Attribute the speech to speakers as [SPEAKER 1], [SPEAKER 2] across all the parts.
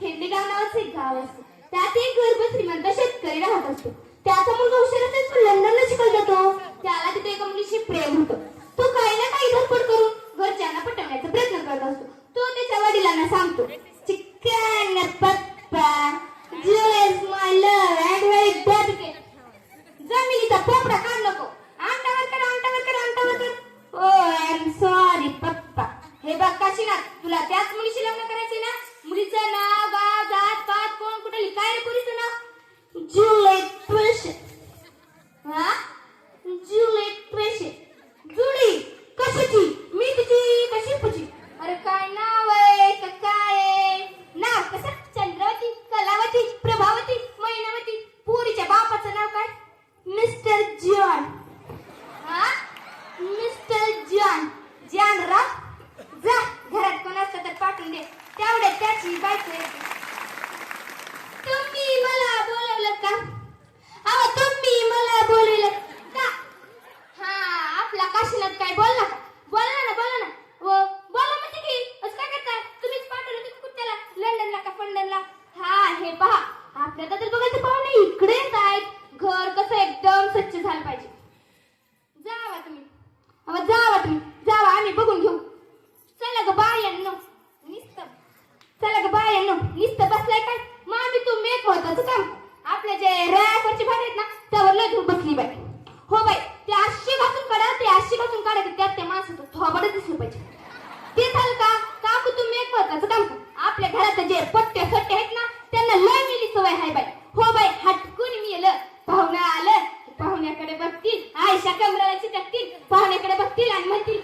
[SPEAKER 1] खेंडेगाव नावाचं एक गाव असतं. त्यात एक गर्भ श्रीमंत शेतकरी राहत असतो. त्याचा मुलगा हुशार असेल तो लंडनला शिकत जातो. त्याला तिथे एका मुलीशी प्रेम होतं. तो काही ना काही धडपड करून घरच्यांना पटवण्याचा प्रयत्न करत असतो. तो त्याच्या वडिलांना सांगतो चिकन पप्पा जुएस my love and very dedicate जमिनीचा पोपडा काढ नको. अंडावर कर अंडावर कर अंडावर कर. ओ आय एम सॉरी पप्पा. हे बघ काशीनाथ तुला त्याच मुलीशी लग्न असतं तर त्याची बायको येते. तुम्ही मला बोलवलं का? अहो तुम्ही मला बोलवलं का? हा आपला काशीनाथ काय बोलला का? बोला ना बोला ना. हो बोला म्हणजे की असं काय करताय? तुम्हीच पाठवलं होतं कुठल्याला लंडनला का फंडनला? हा हे पहा. आपल्या तर बघायचं पाहुणे इकडे येत आहेत घर कसं एकदम स्वच्छ झालं पाहिजे जावा तुम्ही अहो जावा तुम्ही जावा आम्ही बघून घेऊ चला ग बायांनो निस्त चला ग बायांनो बसलाय काय? मग तुम्ही एक महत्वाचं काम. आपल्या जे रॅकवरचे भांडे आहेत ना त्यावर लय धूप बसली बाई. हो बाई ते आशी घासून काढा ते आशी घासून काढा की त्यात त्या माणसाचं थोबडच दिसलं पाहिजे. ते झालं का? काकू तुम्ही एक महत्वाचं काम आपल्या घरात जे पट्टे सट्टे आहेत ना त्यांना लय मिली सवय हाय बाई. हो बाई हटकून मी येलं पाहुणा आलं पाहुण्याकडे बघतील. आयशा कमराला चिटकतील पाहुण्याकडे बघतील आणि म्हणतील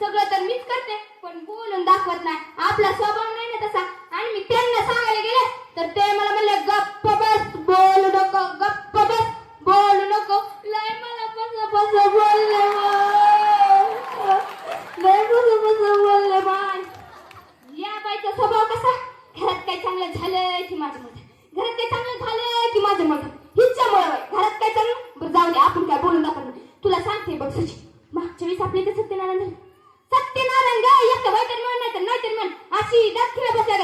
[SPEAKER 1] सगळं तर मीच करते पण बोलून दाखवत नाही. आपला स्वभाव नाही ना तसा. आणि मी त्यांना सांगायला गेले तर ते मला म्हणले गप्प बस बोलू नको गप्प बस बोलू नको. लय मला बस बस बोलले लय बस बस बोलले बाय या बाईचा स्वभाव कसा? घरात काही चांगलं झालंय की माझ्या वीस आपले ते सत्यनारायण सत्यनारायण गाय एक वाईट म्हण नाही तर म्हण. अशी दाखिला बसल्या